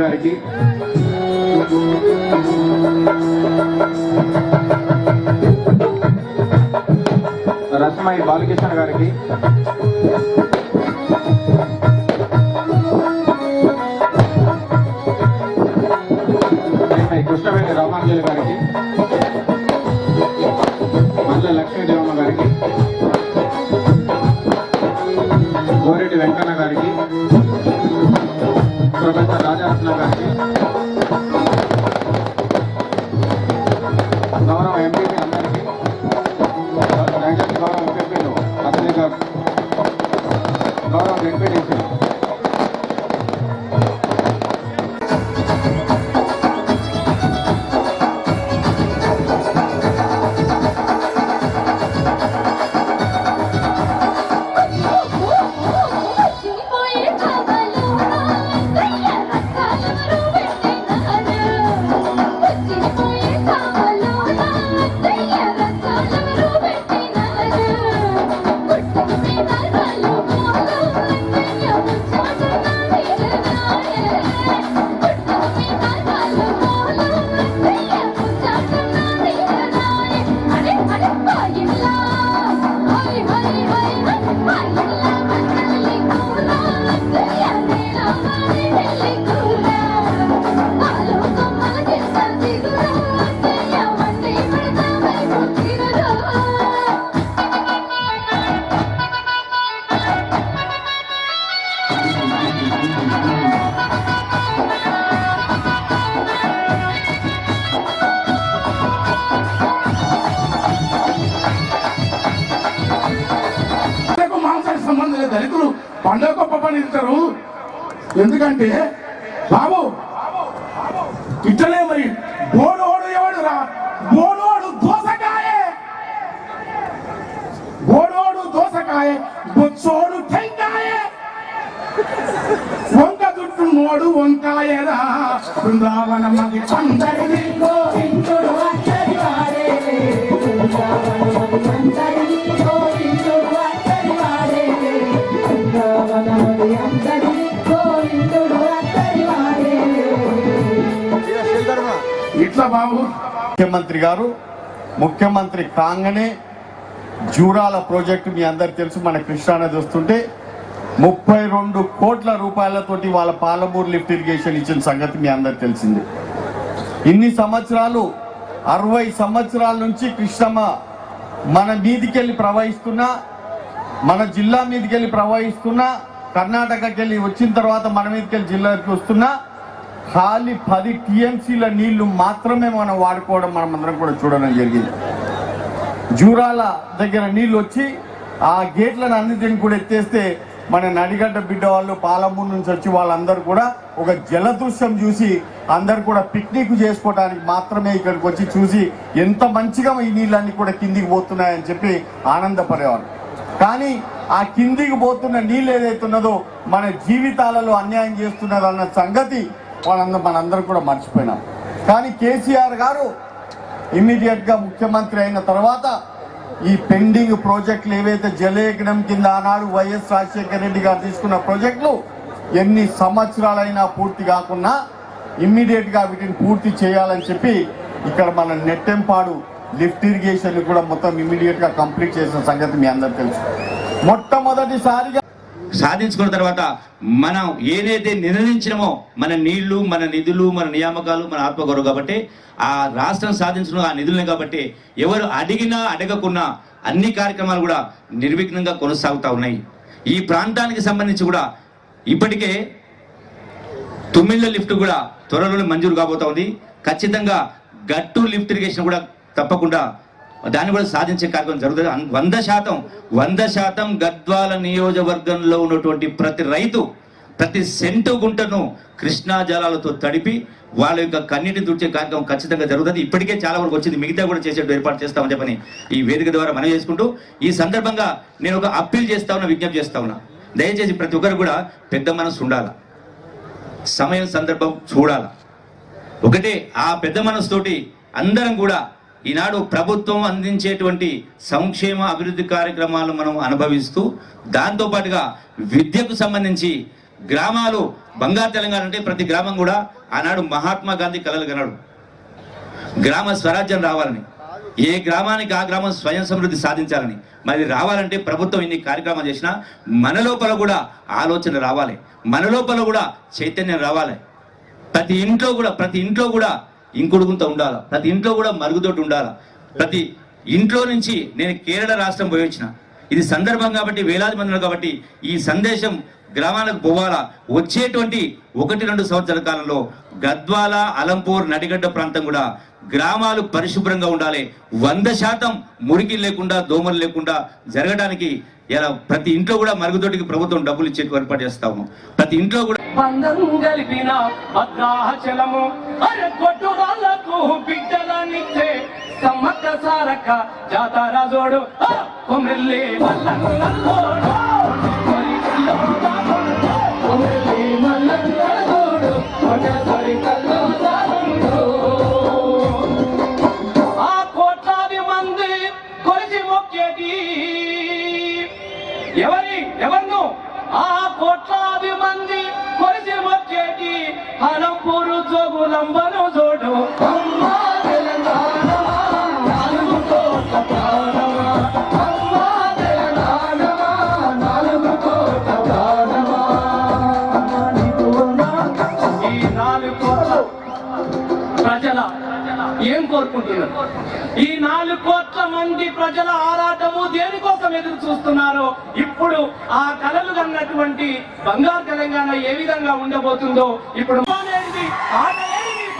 గారికి రసమయ్య బాలకృష్ణ గారికి. కృష్ణవేణి రామాంజలి గారికి. మల్ల లక్ష్మీదేవమ్మ గారికి. గోరెడ్డి వెంకన్న గారికి. Professor つなが Lord, you belong. పండగ గొప్ప పని ఇస్తారు ఎందుకంటే బాబు ఇట్లనే మరి బోడోడు ఎవడు రా బోడోడు దోసకాయే. బోడోడు దోసకాయ బొచ్చోడు టెంకాయే. వంక చుట్టూ మోడు వంకాయరా. బృందావనం అది అందరినీ ముఖ్యమంత్రి గారు ముఖ్యమంత్రి కాంగనే జూరాల ప్రాజెక్టు మీ అందరికి తెలుసు మన కృష్ణానది వస్తుంటే ముప్పై రెండు కోట్ల రూపాయలతోటి వాళ్ళ పాలమూరు లిఫ్ట్ ఇరిగేషన్ ఇచ్చిన సంగతి మీ అందరికి తెలిసింది. ఇన్ని సంవత్సరాలు అరవై సంవత్సరాల నుంచి కృష్ణమ్మ మన మీదికెళ్ళి ప్రవహిస్తున్నా మన జిల్లా మీదకెళ్ళి ప్రవహిస్తున్నా కర్ణాటకకి వెళ్ళి వచ్చిన తర్వాత మన మీదకెళ్ళి జిల్లాకి వస్తున్నా ఖాళీ పది టీఎంసీల నీళ్ళు మాత్రమే మనం వాడుకోవడం మనం అందరం కూడా చూడడం జరిగింది. జూరాల దగ్గర నీళ్ళు వచ్చి ఆ గేట్లను అన్నిటిని కూడా ఎత్తేస్తే మన నడిగడ్డ బిడ్డ వాళ్ళు పాలమూరు నుంచి వచ్చి వాళ్ళందరూ కూడా ఒక జలదృశ్యం చూసి అందరు కూడా పిక్నిక్ చేసుకోవడానికి మాత్రమే ఇక్కడికి వచ్చి చూసి ఎంత మంచిగా ఈ నీళ్ళన్నీ కూడా కిందికి పోతున్నాయని చెప్పి ఆనందపడేవారు. కానీ ఆ కిందికి పోతున్న నీళ్ళు ఏదైతే ఉన్నదో మన జీవితాలలో అన్యాయం చేస్తున్నదన్న సంగతి వాళ్ళందరూ మనందరం కూడా మర్చిపోయినాం. కానీ కేసీఆర్ గారు ఇమ్మీడియట్గా ముఖ్యమంత్రి అయిన తర్వాత ఈ పెండింగ్ ప్రాజెక్టులు ఏవైతే జలయజ్ఞం కింద ఆనాడు వైఎస్ రాజశేఖర రెడ్డి గారు తీసుకున్న ప్రాజెక్టులు ఎన్ని సంవత్సరాలైనా పూర్తి కాకుండా ఇమ్మీడియట్గా వీటిని పూర్తి చేయాలని చెప్పి ఇక్కడ మన నెట్టెంపాడు లిఫ్ట్ ఇరిగేషన్ కూడా మొత్తం ఇమ్మీడియట్గా కంప్లీట్ చేసిన సంగతి మీ అందరు తెలుసు. మొట్టమొదటిసారిగా సాధించుకున్న తర్వాత మనం ఏదైతే నిర్ణయించినామో మన నీళ్ళు మన నిధులు మన నియామకాలు మన ఆత్మగౌరవం కాబట్టి ఆ రాష్ట్రం సాధించడం ఆ నిధులనే కాబట్టి ఎవరు అడిగినా అడగకున్నా అన్ని కార్యక్రమాలు కూడా నిర్విఘ్నంగా కొనసాగుతూ ఉన్నాయి. ఈ ప్రాంతానికి సంబంధించి కూడా ఇప్పటికే తుమ్మిళ్ళ లిఫ్ట్ కూడా త్వరలోనే మంజూరు కాబోతా ఉంది. ఖచ్చితంగా గట్టు లిఫ్ట్ ఇరిగేషన్ కూడా తప్పకుండా దాన్ని కూడా సాధించే కార్యక్రమం జరుగుతుంది. వంద శాతం వంద శాతం గద్వాల నియోజకవర్గంలో ఉన్నటువంటి ప్రతి రైతు ప్రతి సెంటు గుంటను కృష్ణా జలాలతో తడిపి వాళ్ళ యొక్క కన్నీటిని తుడిచే కార్యక్రమం ఖచ్చితంగా జరుగుతుంది. ఇప్పటికే చాలా వరకు వచ్చింది. మిగతా కూడా చేసేట్టు ఏర్పాటు చేస్తామని చెప్పని ఈ వేదిక ద్వారా మనం చేసుకుంటూ ఈ సందర్భంగా నేను ఒక అప్పీల్ చేస్తా ఉన్నా విజ్ఞప్తి చేస్తా ఉన్నా. దయచేసి ప్రతి ఒక్కరు కూడా పెద్ద మనసు ఉండాల? సమయం సందర్భం చూడాల? ఒకటే ఆ పెద్ద మనసుతోటి అందరం కూడా ఈనాడు ప్రభుత్వం అందించేటువంటి సంక్షేమ అభివృద్ధి కార్యక్రమాలు మనం అనుభవిస్తూ దాంతోపాటుగా విద్యకు సంబంధించి గ్రామాలు బంగారు తెలంగాణ అంటే ప్రతి గ్రామం కూడా ఆనాడు మహాత్మా గాంధీ కలలు కన్నాడు గ్రామ స్వరాజ్యం రావాలని. ఏ గ్రామానికి ఆ గ్రామం స్వయం సమృద్ధి సాధించాలని. మరి రావాలంటే ప్రభుత్వం ఇన్ని కార్యక్రమాలు చేసినా మన లోపల కూడా ఆలోచన రావాలి. మన లోపల కూడా చైతన్యం రావాలి. ప్రతి ఇంట్లో కూడా ప్రతి ఇంట్లో కూడా ఇంకొడుకుంత ఉండాల? ప్రతి ఇంట్లో కూడా మరుగుదొడ్డి ఉండాల? ప్రతి ఇంట్లో నుంచి నేను కేరళ రాష్ట్రం పోయి వచ్చిన. ఇది సందర్భం కాబట్టి వేలాది మంది ఉన్నారు కాబట్టి ఈ సందేశం గ్రామాలకు పోవాలా? వచ్చేటువంటి ఒకటి రెండు సంవత్సరాల కాలంలో గద్వాల అలంపూర్ నడిగడ్డ ప్రాంతం కూడా గ్రామాలు పరిశుభ్రంగా ఉండాలి. వంద శాతం మురికి లేకుండా దోమలు లేకుండా జరగడానికి ఇలా ప్రతి ఇంట్లో కూడా మరుగుదొడ్డికి ప్రభుత్వం డబ్బులు ఇచ్చే ఏర్పాటు చేస్తాము ప్రతి ఇంట్లో కూడా బంధం కలిపిన భద్రాచలము. అరే కొట్టు వాళ్ళకు బిడ్డలనిచ్చే సమ్మక్క సారక్క జాతర జోడు. కొమ్రెల్లి కొమ్రెల్లి ఒకసారి ఎవరి ఎవరిను? ఆ కోట్లాది మంది నాలుగు చూడు ప్రజల ఏం కోరుకుంటున్నారు? ఈ నాలుగు కోట్ల మంది ప్రజల ఆరాటము దేనికోసం ఎదురు చూస్తున్నారో ఇప్పుడు ఆ కళలు కన్నటువంటి బంగారు తెలంగాణ ఏ విధంగా ఉండబోతుందో ఇప్పుడు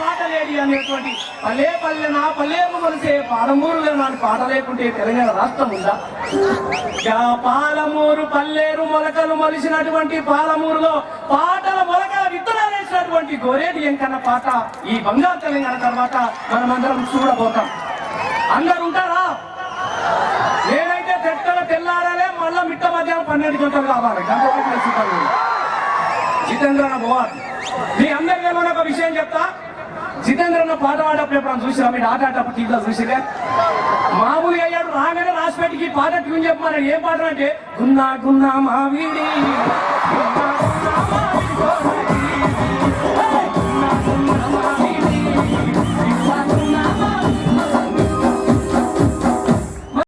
పాటలేడి అనేటువంటి పల్లే పల్లె నా పల్లెము కొలిసే పాలమూరులో నాటి పాట లేకుంటే తెలంగాణ రాష్ట్రం ఉందా? పాలమూరు పల్లేరు మొలకలు మలిసినటువంటి పాలమూరులో పాటల మొలకల విత్తనాలు వేసినటువంటి గోరేటి ఎంకన్న పాట ఈ బంగారు తెలంగాణ తర్వాత మనమందరం చూడబోతాం. అందరు ఉంటారా? నేనైతే తెట్టల తెల్లారాలే మళ్ళా మిట్ట మధ్యాహ్నం పన్నెండు గంటలు కావాలి. గంట ఒకటి వేసుకుంటాను పోవాలి మీ అందరికీ ఒక విషయం చెప్తా? జితేంద్ర అన్న పాట ఆడేటప్పుడు చూసినా మీరు ఆట ఆడేటప్పుడు టీవీలో చూసిగా మామూలు అయ్యాడు రాగానే రాసిపెట్టికి పాట ట్యూన్ చెప్పమన్నాడు. ఏం పాట అంటే? గున్నా గున్నా మా వీడి